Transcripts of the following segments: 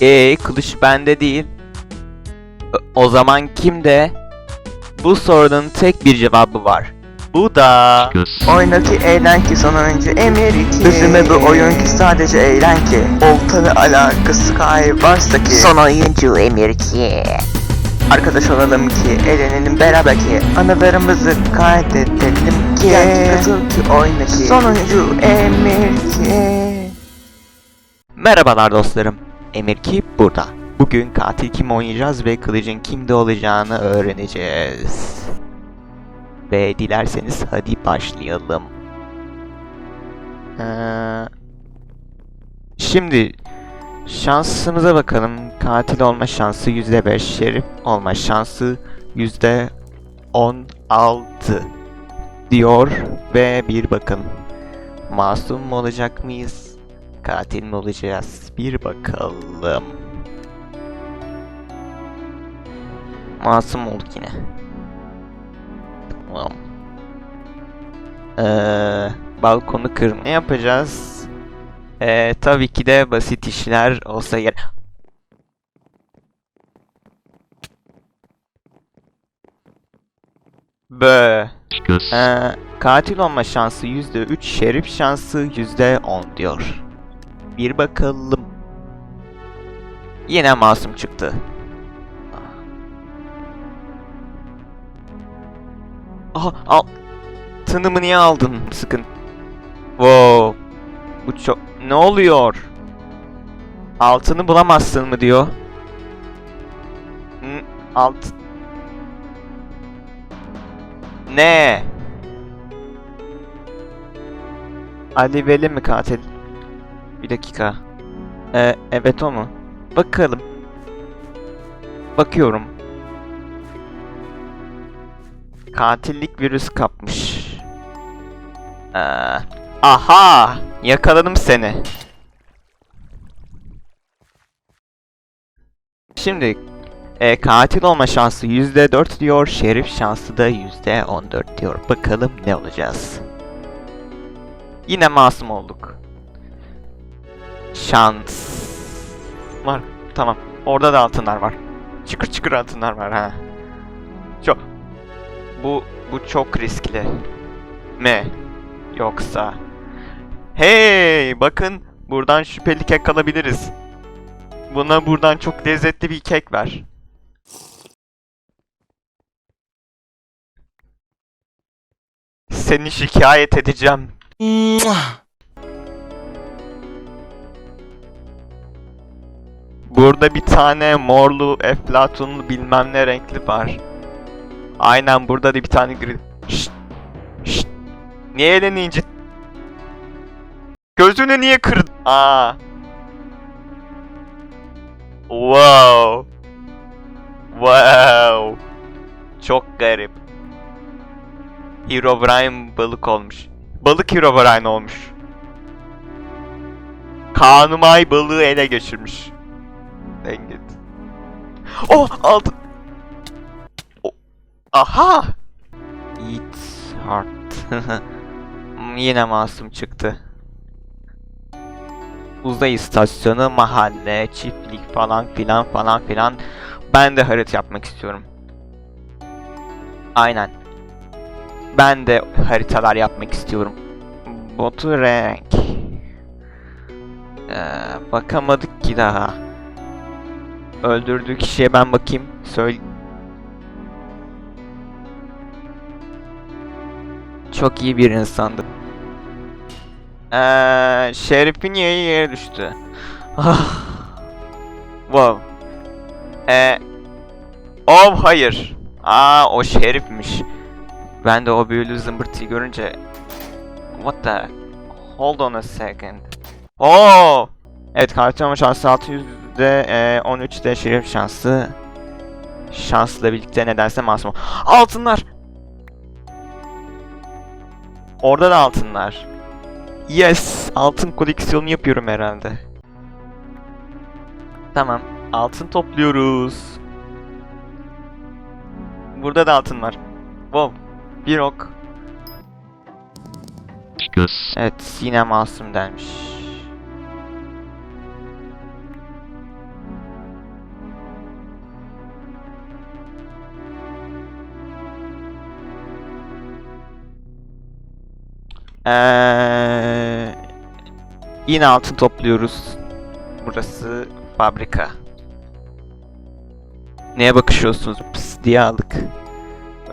Ee, kılıç bende değil. O- zaman kimde? Bu sorunun tek bir cevabı var. Bu da... Oyna ki eğlen ki sonuncu emir ki Üzüme bu oyun ki sadece eğlen ki. Oltalı alakası kay varsa ki. Son oyuncu emir ki Arkadaş olalım ki eğlenelim beraber ki. Anılarımızı kaydedelim ki. Gel. Ki katıl ki oyna ki. Sonuncu emir ki Merhabalar dostlarım. Emir ki burada. Bugün katil kim oynayacağız ve kılıcın kimde olacağını öğreneceğiz. Ve dilerseniz hadi başlayalım. Ee, şimdi şansımıza bakalım. Katil olma şansı %5, şerif olma şansı %16 diyor ve bir bakın. Masum mu olacak mıyız? Katil mi olacağız? Bir bakalım. Masum olduk yine. Tamam. Ee, balkonu kırma ne yapacağız? Ee, tabii ki de basit işler olsa gerek. Bö. Ee, katil olma şansı %3, şerif şansı %10 diyor. Bir bakalım. Yine masum çıktı. Aha al. Tınımı niye aldın? Sıkın. Wow. Bu çok... Ne oluyor? Altını bulamazsın mı diyor. Hı, alt... Ne? Ali Veli mi katil? Bir dakika. Ee, evet o mu? Bakalım. Bakıyorum. Katillik virüs kapmış. Ee, aha! Yakaladım seni. Şimdi e, katil olma şansı %4 diyor, şerif şansı da %14 diyor. Bakalım ne olacağız. Yine masum olduk. Şans. Var. Tamam. Orada da altınlar var. Çıkır çıkır altınlar var ha. Çok. Bu bu çok riskli. Mi? Yoksa. Hey, bakın buradan şüpheli kek alabiliriz. Buna buradan çok lezzetli bir kek ver. Seni şikayet edeceğim. Burada bir tane morlu, eflatunlu bilmem ne renkli var. Aynen burada da bir tane gri... Şşt! Şşt! Niye elini incit... Gözünü niye kırdın? Aa. Wow. Wow. Çok garip. Herobrine balık olmuş. Balık Herobrine olmuş. Kanumay balığı ele geçirmiş. Dengit. Oh aldım. Oh. Aha. Eat heart. Yine masum çıktı. Uzay istasyonu, mahalle, çiftlik falan filan falan filan. Ben de harita yapmak istiyorum. Aynen. Ben de haritalar yapmak istiyorum. Botu renk. Ee, bakamadık ki daha öldürdüğü kişiye ben bakayım. Söyle. Çok iyi bir insandı. Ee, Şerif'in yeri yere düştü. Ah. wow. Ee, oh hayır. Aa o Şerif'miş. Ben de o büyülü zımbırtıyı görünce... What the... Hold on a second. Oh! Evet kartiyama şansı 600 %13 de e, şerif şansı. Şansla birlikte nedense masum. Altınlar! Orada da altınlar. Yes! Altın koleksiyonu yapıyorum herhalde. Tamam. Altın topluyoruz. Burada da altın var. Wow. Bir ok. Evet yine masum denmiş. Ee, yine altın topluyoruz. Burası fabrika. Neye bakışıyorsunuz? Pıs diye aldık.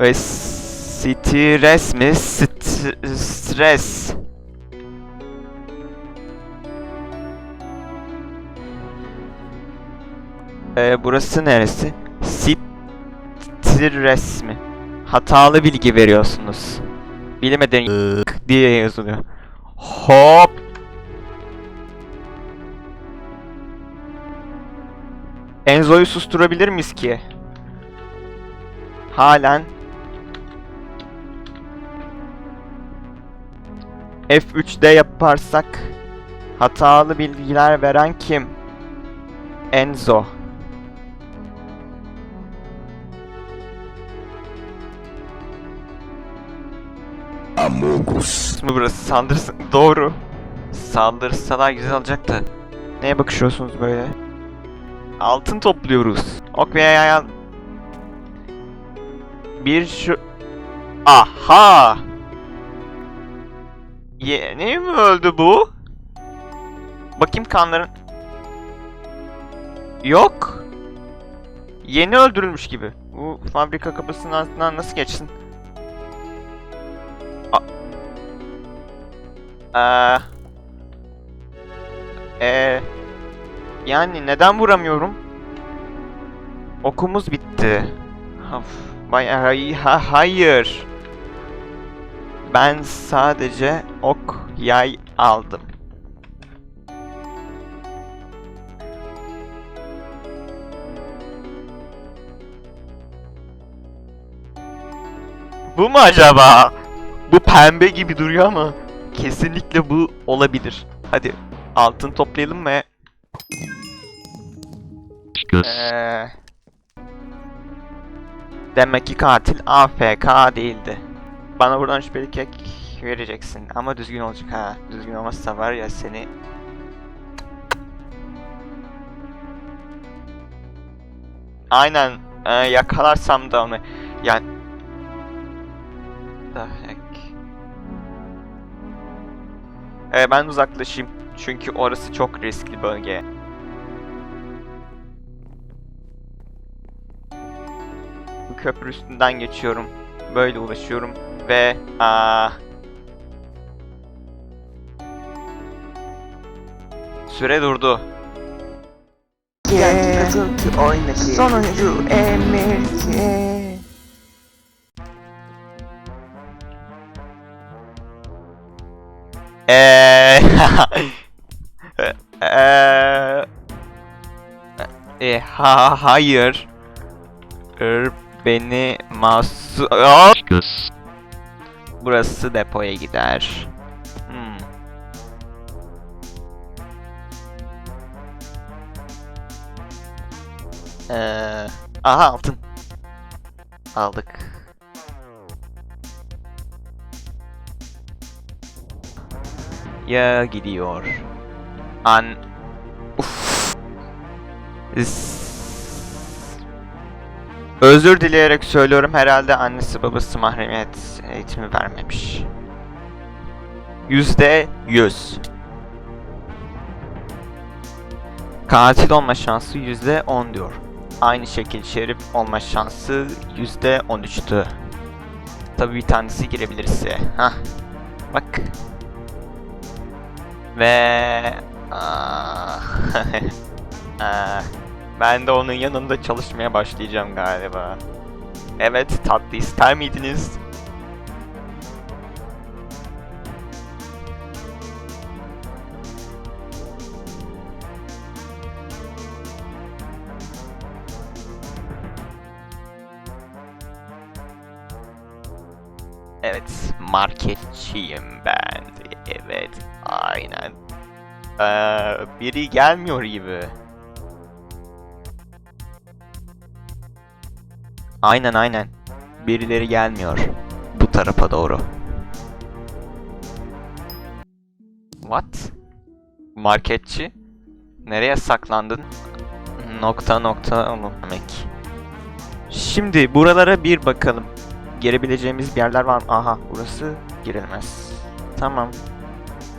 Ve stres mi? St- stres. Ee, burası neresi? Stres mi? Hatalı bilgi veriyorsunuz. Bilemeden diye yazılıyor. Hop. Enzo'yu susturabilir miyiz ki? Halen F3'de yaparsak hatalı bilgiler veren kim? Enzo. Amogus. Şimdi burası saldırısı doğru. Saldırsalar güzel olacaktı. Neye bakışıyorsunuz böyle? Altın topluyoruz. Ok ve yay Bir şu... Aha! Yeni mi öldü bu? Bakayım kanların... Yok. Yeni öldürülmüş gibi. Bu fabrika kapısının altından nasıl geçsin? Eee... Eee... Yani neden vuramıyorum? Okumuz bitti. Of, bay hay- ha, hayır. Ben sadece ok yay aldım. Bu mu acaba? Bu pembe gibi duruyor ama kesinlikle bu olabilir. Hadi altın toplayalım ve Eee, Demek ki katil AFK değildi. Bana buradan şüpheli kek vereceksin ama düzgün olacak ha. Düzgün olmazsa var ya seni Aynen e, yakalarsam da onu yani The heck e, ben uzaklaşayım çünkü orası çok riskli bölge. Bu köprü üstünden geçiyorum. Böyle ulaşıyorum ve aa, süre durdu. Gel ki katıl ki Eee Eee e, ha hayır. Er, beni Hop! Burası depoya gider. Hmm. Eee aha altın. Aldık. Ya gidiyor. An... Uf. Özür dileyerek söylüyorum herhalde annesi babası mahremiyet eğitimi vermemiş. Yüzde yüz. Katil olma şansı yüzde on diyor. Aynı şekil şerif olma şansı yüzde on üçtü. Tabii bir tanesi girebilirse. Hah. Bak. Ve Ah. Ah. ben de onun yanında çalışmaya başlayacağım galiba. Evet, tatlı ister miydiniz? Evet, marketçiyim ben. Evet, aynen. Ee, biri gelmiyor gibi. Aynen aynen. Birileri gelmiyor. Bu tarafa doğru. What? Marketçi? Nereye saklandın? Nokta nokta oğlum demek. Şimdi buralara bir bakalım. Girebileceğimiz bir yerler var mı? Aha burası girilmez. Tamam.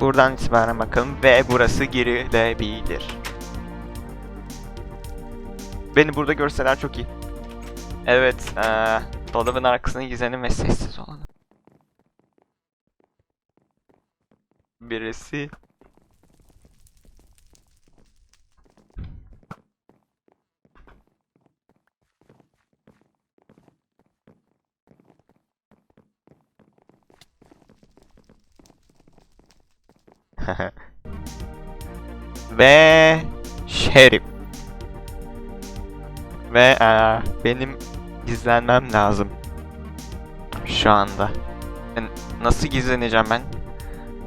Buradan itibaren bakalım ve burası girilebilir. Beni burada görseler çok iyi. Evet, eee dolabın arkasına gizlenin ve sessiz olun. Birisi ve şerif. Ve eee, benim gizlenmem lazım. Şu anda. Ben- Nasıl gizleneceğim ben?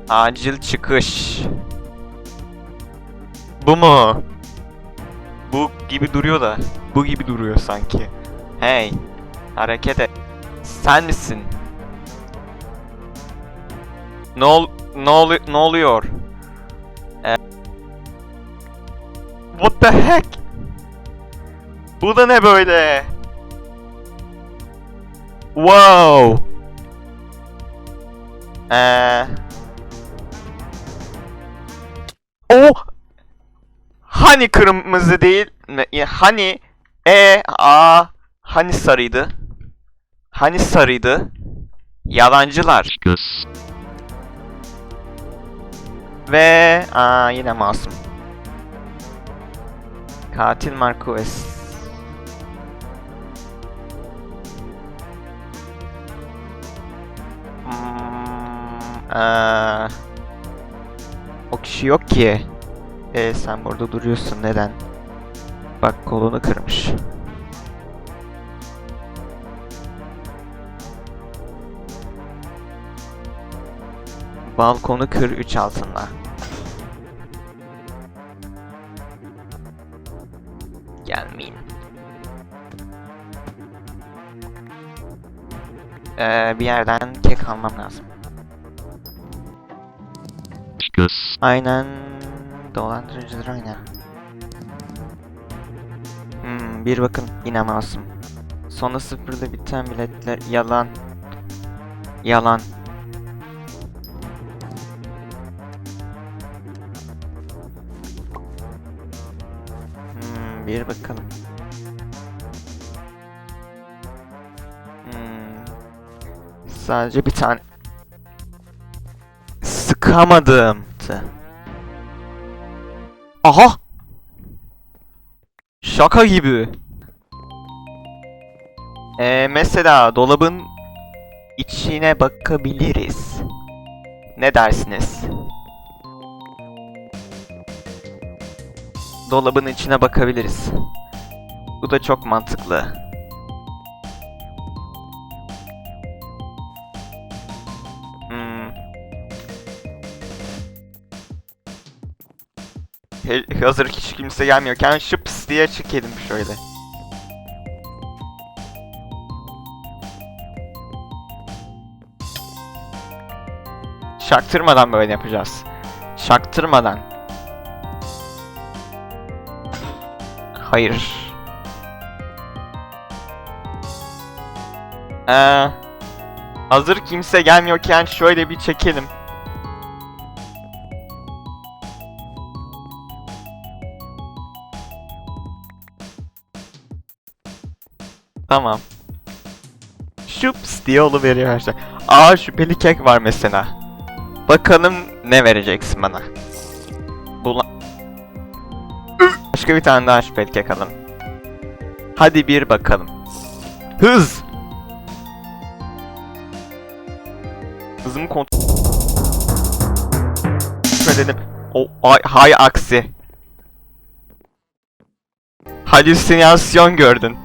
Acil çıkış. Bu mu? Bu gibi duruyor da. Bu gibi duruyor sanki. Hey. Hareket et. Sen misin? Ne ol ne oluyor ne oluyor? Ee, What the heck? Bu da ne böyle? Wow. Ee. O hani kırmızı değil? Ya Hani e a hani sarıydı? Hani sarıydı? Yalancılar. Ve aa, yine masum. Katil Marquez. Hmm, eee, o kişi yok ki. E sen burada duruyorsun neden? Bak kolunu kırmış. Balkonu kır 3 altında. Gelmeyin. Ee, bir yerden kek almam lazım. Aynen dolandırıcıdır aynen. Hmm, bir bakın yine masum. Sona sıfırda biten biletler yalan. Yalan. Bir bakalım. Hmm. Sadece bir tane sıkamadım. Aha! Şaka gibi. Ee, mesela dolabın içine bakabiliriz. Ne dersiniz? Dolabın içine bakabiliriz. Bu da çok mantıklı. Hmm. He- hazır hiç kimse gelmiyorken şıps diye çekelim şöyle. Çaktırmadan böyle yapacağız. Çaktırmadan. Hayır. Ee, hazır kimse gelmiyorken şöyle bir çekelim. Tamam. Şups diye oluveriyor her şey. Aa şüpheli kek var mesela. Bakalım ne vereceksin bana. Bula... Başka bir tane daha şüpheli kek alalım. Hadi bir bakalım. Hız! Hızımı kontrol edelim. O, ay, hay aksi. Halüsinasyon gördün.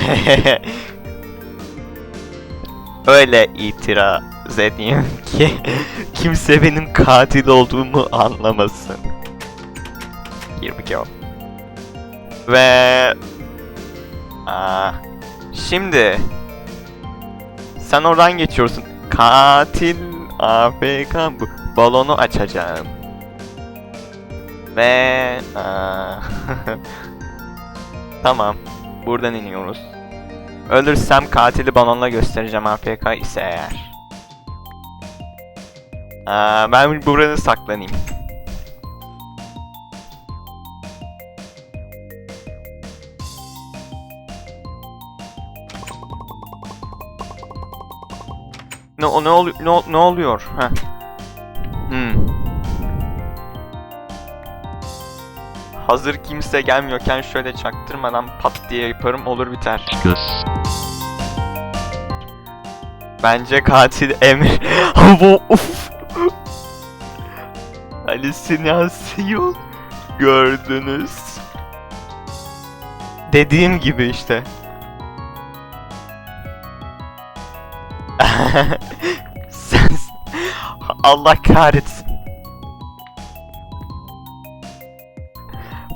Öyle itiraz edeyim ki kimse benim katil olduğumu anlamasın. Here we go. Ve... Aa, şimdi... Sen oradan geçiyorsun. Katil AFK bu. Balonu açacağım. Ve aa, tamam. Buradan iniyoruz. Ölürsem katili balonla göstereceğim AFK ise eğer. Aa, ben burada saklanayım. Ne ne oluyor ne, ol- ne oluyor? Ha. Hazır kimse gelmiyorken şöyle çaktırmadan pat diye yaparım olur biter. Bence katil Emir. Bu uf. Halüsinasyon gördünüz. Dediğim gibi işte. Sen Allah kahretsin.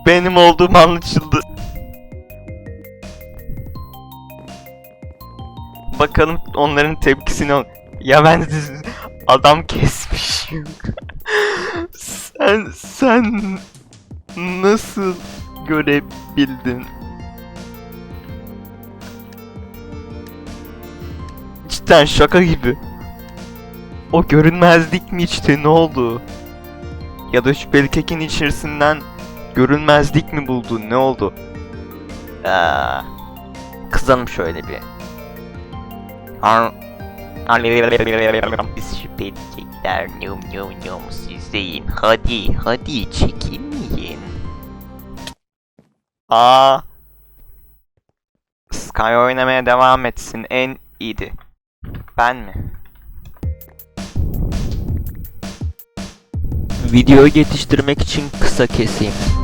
Benim olduğum anlaşıldı. Bakalım onların tepkisini al- Ya ben adam kesmiş. sen sen nasıl görebildin? Cidden şaka gibi. O görünmezlik mi içti ne oldu? Ya da şüpheli kekin içerisinden görünmezlik mi buldu ne oldu? Aa, kızalım şöyle bir. Biz şüpheli kekler num num num sizdeyim. Hadi hadi çekinmeyin. Aa. Sky oynamaya devam etsin en iyiydi. Ben mi? Video yetiştirmek için kısa keseyim.